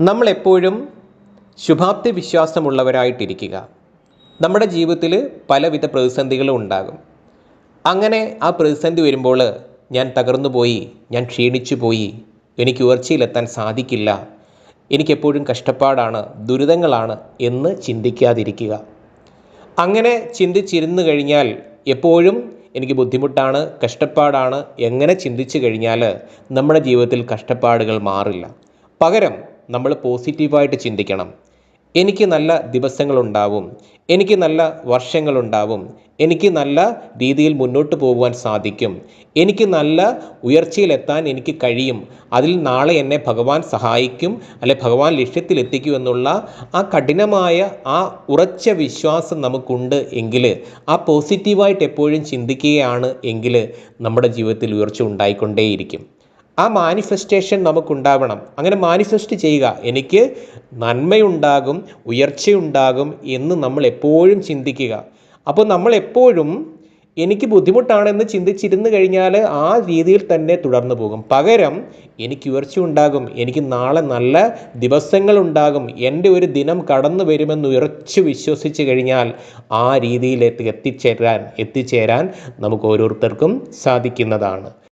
നമ്മളെപ്പോഴും ശുഭാപ്തി വിശ്വാസമുള്ളവരായിട്ടിരിക്കുക നമ്മുടെ ജീവിതത്തിൽ പലവിധ പ്രതിസന്ധികളും ഉണ്ടാകും. അങ്ങനെ ആ പ്രതിസന്ധി വരുമ്പോൾ ഞാൻ തകർന്നു പോയി ഞാൻ ക്ഷീണിച്ചു പോയി എനിക്ക് ഉയർച്ചയിലെത്താൻ സാധിക്കില്ല എനിക്കെപ്പോഴും കഷ്ടപ്പാടാണ് ദുരിതങ്ങളാണ് എന്ന് ചിന്തിക്കാതിരിക്കുക. അങ്ങനെ ചിന്തിച്ചിരുന്നു കഴിഞ്ഞാൽ എപ്പോഴും എനിക്ക് ബുദ്ധിമുട്ടാണ് കഷ്ടപ്പാടാണ്. എങ്ങനെ ചിന്തിച്ചു കഴിഞ്ഞാൽ നമ്മുടെ ജീവിതത്തിൽ കഷ്ടപ്പാടുകൾ മാറില്ല. പകരം നമ്മൾ പോസിറ്റീവായിട്ട് ചിന്തിക്കണം. എനിക്ക് നല്ല ദിവസങ്ങളുണ്ടാവും. എനിക്ക് നല്ല വർഷങ്ങളുണ്ടാവും. എനിക്ക് നല്ല രീതിയിൽ മുന്നോട്ട് പോകുവാൻ സാധിക്കും. എനിക്ക് നല്ല ഉയർച്ചയിലെത്താൻ എനിക്ക് കഴിയും. അതിൽ നാളെ എന്നെ ഭഗവാൻ സഹായിക്കും. അല്ലെ ഭഗവാൻ ലക്ഷ്യത്തിലെത്തിക്കും എന്നുള്ള ആ കഠിനമായ ആ ഉറച്ച വിശ്വാസം നമുക്കുണ്ട് എങ്കിൽ ആ പോസിറ്റീവായിട്ട് എപ്പോഴും ചിന്തിക്കുകയാണ് എങ്കിൽ നമ്മുടെ ജീവിതത്തിൽ ഉയർച്ച ഉണ്ടായിക്കൊണ്ടേയിരിക്കും. ആ മാനിഫെസ്റ്റേഷൻ നമുക്കുണ്ടാവണം. അങ്ങനെ മാനിഫെസ്റ്റ് ചെയ്യുക. എനിക്ക് നന്മയുണ്ടാകും ഉയർച്ചയുണ്ടാകും എന്ന് നമ്മൾ എപ്പോഴും ചിന്തിക്കുക. അപ്പോൾ നമ്മൾ എപ്പോഴും എനിക്ക് ബുദ്ധിമുട്ടാണെന്ന് ചിന്തിച്ചിരുന്നു കഴിഞ്ഞാൽ ആ രീതിയിൽ തന്നെ തുടർന്നു പോകും. പകരം എനിക്ക് ഉയർച്ച ഉണ്ടാകും എനിക്ക് നാളെ നല്ല ദിവസങ്ങൾ ഉണ്ടാകും എന്റെ ഒരു ദിനം കടന്നു വരുമെന്ന് ഉറച്ചു വിശ്വസിച്ച് കഴിഞ്ഞാൽ ആ രീതിയിലേക്ക് എത്തിച്ചേരാൻ എത്തിച്ചേരാൻ നമുക്ക് ഓരോരുത്തർക്കും സാധിക്കുന്നതാണ്.